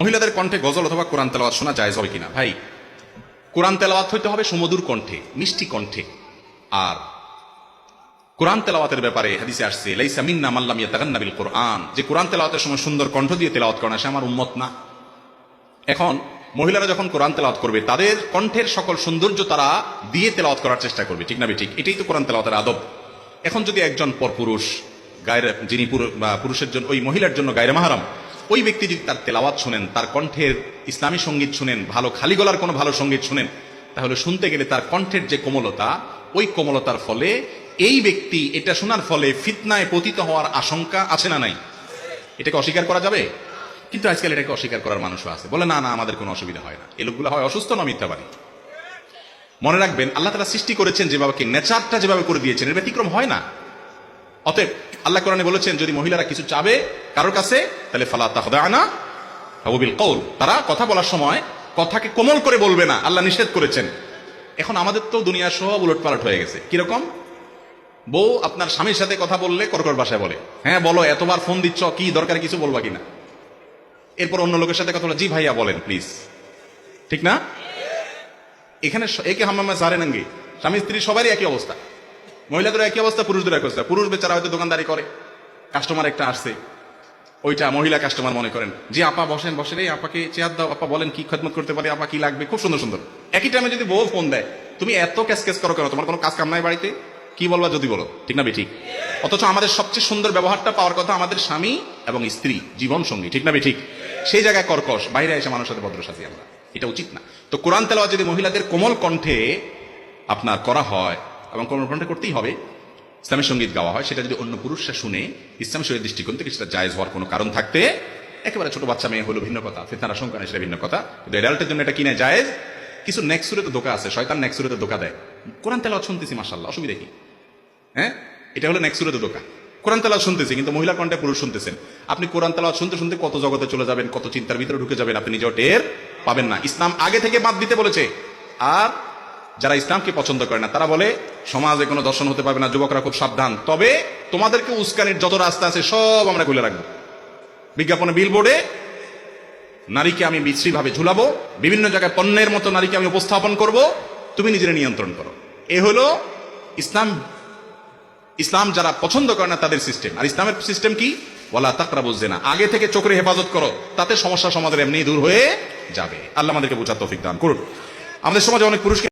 মহিলাদের কণ্ঠে গজল অথবা কোরআন তেলাওয়াত শোনা যায় হবে কিনা? ভাই, কোরআন তেলাওয়াত হইতে হবে সুমধুর কণ্ঠে, মিষ্টি কণ্ঠে। আর কোরআন তেলাওয়াতের ব্যাপারে হাদিসে আসছে, লাইসা মিন্না মাল্লাম ইয়াতাগান্না বিল কোরআন। যে কোরআন তেলাওয়াতের সময় সুন্দর কণ্ঠ দিয়ে তেলাওয়াত করা সে আমার উম্মত না। এখন মহিলারা যখন কোরআন তেলাওয়াত করবে, তাদের কণ্ঠের সকল সৌন্দর্য তারা দিয়ে তেলাওয়াত করার চেষ্টা করবে, ঠিক না ঠিক, এটাই তো কোরআন তেলাওয়াতের আদব। এখন যদি একজন পরপুরুষ, গায়ের, যিনি পুরুষের জন্য, ওই মহিলার জন্য গায়ের মাহারাম ওই ব্যক্তি যদি তার তেলাওয়াত শুনেন, তার কণ্ঠের ইসলামী সংগীত শুনেন, ভালো খালি গলার কোনো ভালো সংগীত শুনেন, তাহলে শুনতে গেলে তার কণ্ঠের যে কোমলতা, ওই কোমলতার ফলে এই ব্যক্তি এটা শোনার ফলে ফিতনায় পতিত হওয়ার আশঙ্কা আছে না নাই? এটাকে অস্বীকার করা যাবে? কিন্তু আজকাল এটাকে অস্বীকার করার মানুষও আছে। বলে, না না, আমাদের কোনো অসুবিধা হয় না। এ লোকগুলো হয় অসুস্থ, না মিথ্যাবাদী? মনে রাখবেন, আল্লাহ তারা সৃষ্টি করেছেন যেভাবে নেচারটা যেভাবে করে দিয়েছেন, এর ব্যতিক্রম হয় না। অতএব আল্লাহ কোরআনে বলেছেন, যদি মহিলারা কিছু চাবে কারোর কাছে, তাহলে ফালা তাহদানা বিল কৌল তারা কথা বলার সময় কথাকে কোমল করে বলবে না, আল্লাহ নিষেধ করেছেন। এখন আমাদের তো দুনিয়া সব উলট পালট হয়ে গেছে। কীরকম? বউ আপনার স্বামীর সাথে কথা বললে কর্কট ভাষায় বলে হ্যাঁ বলো, এতবার ফোন দিচ্ছ, কি দরকার কিছু বলবা কিনা এরপর অন্য লোকের সাথে কথা বলে, জি ভাইয়া, বলেন প্লিজ ঠিক না? এখানে একে হাম্মামা সারে স্বামী, স্ত্রী সবারই একই অবস্থা। মহিলাদের একই অবস্থা, পুরুষদের একই অবস্থা। পুরুষ বেচারা হয়তো দোকানদারি করে কাস্টমার একটা আসছে। ওইটা মহিলা কাস্টমার মনে করেন। যে আপা বসেন বসেন এই আপাকে চেয়ার দাও, আপা বলেন কি খদমত করতে পারে, আপা কি লাগবে, খুব সুন্দর সুন্দর। একই টাইমে যদি বউ ফোন দেয়, তুমি এত ক্যাস ক্যাস করো কেন? তোমার কোনো কাজ কাম নাই বাড়িতে? কি বলবা যদি বলো? ঠিক না, বেঠিক। অথচ আমাদের সবচেয়ে সুন্দর ব্যবহারটা পাওয়ার কথা আমাদের স্বামী এবং স্ত্রী, জীবন সঙ্গী। ঠিক না, বেঠিক? সেই জায়গায় কর্কশ, বাইরে এসে মানুষের সাথে ভদ্র সাথী আমরা। এটা উচিত না। তো কোরআন তেলাওয়া যদি মহিলাদের কোমল কণ্ঠে আপনার করা হয় এবং কোমল কণ্ঠে করতেই হবে। ইসলামের সংগীত গাওয়া হয়, সেটা যদি অন্য পুরুষরা শুনে, ইসলাম শরীর দৃষ্টিকোণ থেকে সেটা জায়েজ হওয়ার কোনো কারণ থাকতে, একেবারে ছোট বাচ্চা মেয়ে হলো ভিন্ন কথা, ফেতনার আশঙ্কা নেই, সেটা ভিন্ন কথা। কিন্তু অ্যাডাল্টের জন্য এটা কিনে জায়েজ? কিছু নেক্সুরে তো দোকা আছে, শয়তান নেক্সুরে তো দোকা দেয়। কোরআন তেলা শুনতেছি মাসাল্লাহ অসুবিধা কি? হ্যাঁ? এটা হলো নেক্সুরে তো দোকা কোরআন তেলাওয়াত শুনতেছি, কিন্তু মহিলা কণ্ঠে পুরুষ শুনতেছেন। আপনি কোরআন তেলাওয়াত শুনতে শুনতে কত জগতে চলে যাবেন, কত চিন্তার ভিতরে ঢুকে যাবেন, আপনি নিজেও টের পাবেন না। ইসলাম আগে থেকে বাদ দিতে বলেছে। আর যারা ইসলামকে পছন্দ করে না, তারা বলে সমাজে কোনো দর্শন হতে পারবে না, যুবকরা খুব সাবধান। তবে তোমাদেরকে উস্কানির যত রাস্তা আছে, সব আমরা খুলে রাখব। বিজ্ঞাপনে বিলবোর্ডে নারীকে আমি বিশ্রীভাবে ঝুলাবো, বিভিন্ন জায়গায় পণ্যের মতো নারীকে আমি উপস্থাপন করব, তুমি নিজের নিয়ন্ত্রণ করো। এ হলো ইসলাম ইসলাম যারা পছন্দ করে না, তাদের সিস্টেম আর ইসলামের সিস্টেম কি? বলা তাকরা বুঝছে না আগে থেকে চোখের হেফাজত করো, তাতে সমস্যা সমাধান এমনি দূর হয়ে যাবে। আল্লাহ আমাদেরকে বোঝার তৌফিক দান করুন। আমাদের সমাজে অনেক পুরুষকে